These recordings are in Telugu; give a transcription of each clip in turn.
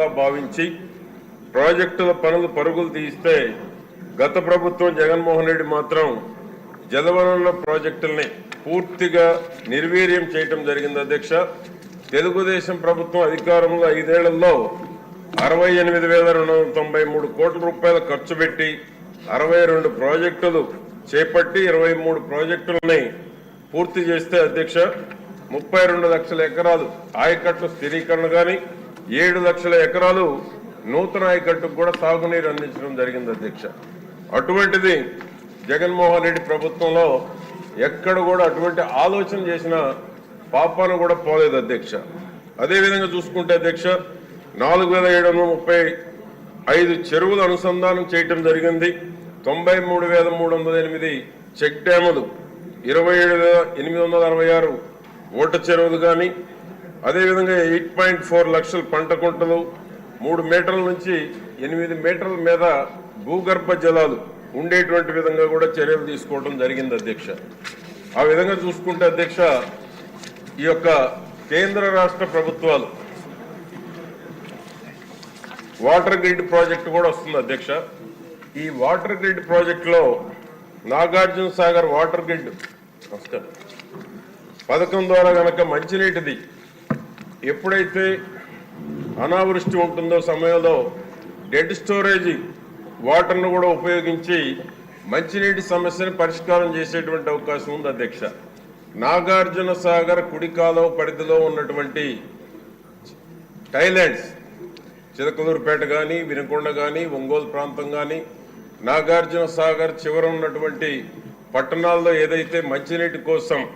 అవసరంలా భావించి ప్రాజెక్టుల పనులు పరుగులు తీస్తే గత ప్రభుత్వం జగన్మోహన్ రెడ్డి మాత్రం జలవనరుల ప్రాజెక్టుల్ని పూర్తిగా నిర్వీర్యం చేయటం జరిగింది అధ్యక్ష. తెలుగుదేశం ప్రభుత్వం అధికారంలో ఐదేళ్ళలో అరవై ఎనిమిది వేల రెండు వందల తొంభై మూడు కోట్ల రూపాయలు ఖర్చు పెట్టి అరవై రెండు ప్రాజెక్టులు చేపట్టి ఇరవై మూడు ప్రాజెక్టులని పూర్తి చేస్తే అధ్యక్ష ముప్పై రెండు లక్షల ఎకరాలు ఆయకట్టు స్థిరీకరణ కానీ ఏడు లక్షల ఎకరాలు నూతన ఆయకట్టుకు కూడా సాగునీరు అందించడం జరిగింది అధ్యక్ష. అటువంటిది జగన్మోహన్ రెడ్డి ప్రభుత్వంలో ఎక్కడ కూడా అటువంటి ఆలోచన చేసిన పాపాను కూడా పోలేదు అధ్యక్ష. అదేవిధంగా చూసుకుంటే అధ్యక్ష నాలుగు వేల ఏడు వందల ముప్పై ఐదు చెరువులు అనుసంధానం చేయటం జరిగింది. తొంభై మూడు వేల మూడు వందల ఎనిమిది చెక్ డ్యాములు ఇరవై ఏడు వేల ఎనిమిది వందల అరవై ఆరు ఓట చెరువులు కానీ అదేవిధంగా ఎయిట్ పాయింట్ ఫోర్ లక్షల పంట కుంటలు మూడు మీటర్ల నుంచి ఎనిమిది మీటర్ల మీద భూగర్భ జలాలు ఉండేటువంటి విధంగా కూడా చర్యలు తీసుకోవడం జరిగింది అధ్యక్ష. ఆ విధంగా చూసుకుంటే అధ్యక్ష ఈ యొక్క కేంద్ర రాష్ట్ర ప్రభుత్వాలు వాటర్ గ్రిడ్ ప్రాజెక్ట్ కూడా వస్తుంది అధ్యక్ష. ఈ వాటర్ గ్రిడ్ ప్రాజెక్టులో నాగార్జున సాగర్ వాటర్ గ్రిడ్ నమస్కారం పథకం ద్వారా గనక మంచినీటిది ఎప్పుడైతే అనావృష్టి ఉంటుందో సమయంలో డెడ్ స్టోరేజ్ వాటర్ను కూడా ఉపయోగించి మంచినీటి సమస్యను పరిష్కారం చేసేటువంటి అవకాశం ఉంది అధ్యక్ష. నాగార్జున సాగర్ కుడి పరిధిలో ఉన్నటువంటి టైలాండ్స్ చిలకలూరుపేట కానీ వినకొండ కానీ ఒంగోలు ప్రాంతం కానీ నాగార్జున సాగర్ చివర ఉన్నటువంటి పట్టణాల్లో ఏదైతే మంచినీటి కోసం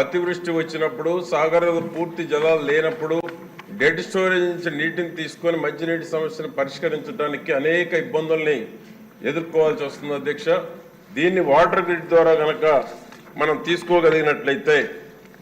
అతివృష్టి వచ్చినప్పుడు సాగర్ పూర్తి జలాలు లేనప్పుడు డెడ్ స్టోరేజ్ నుంచి నీటిని తీసుకొని మంచినీటి సమస్యను పరిష్కరించడానికి అనేక ఇబ్బందుల్ని ఎదుర్కోవాల్సి వస్తుంది అధ్యక్ష. దీన్ని వాటర్ గ్రిడ్ ద్వారా గనక మనం తీసుకోగలిగినట్లయితే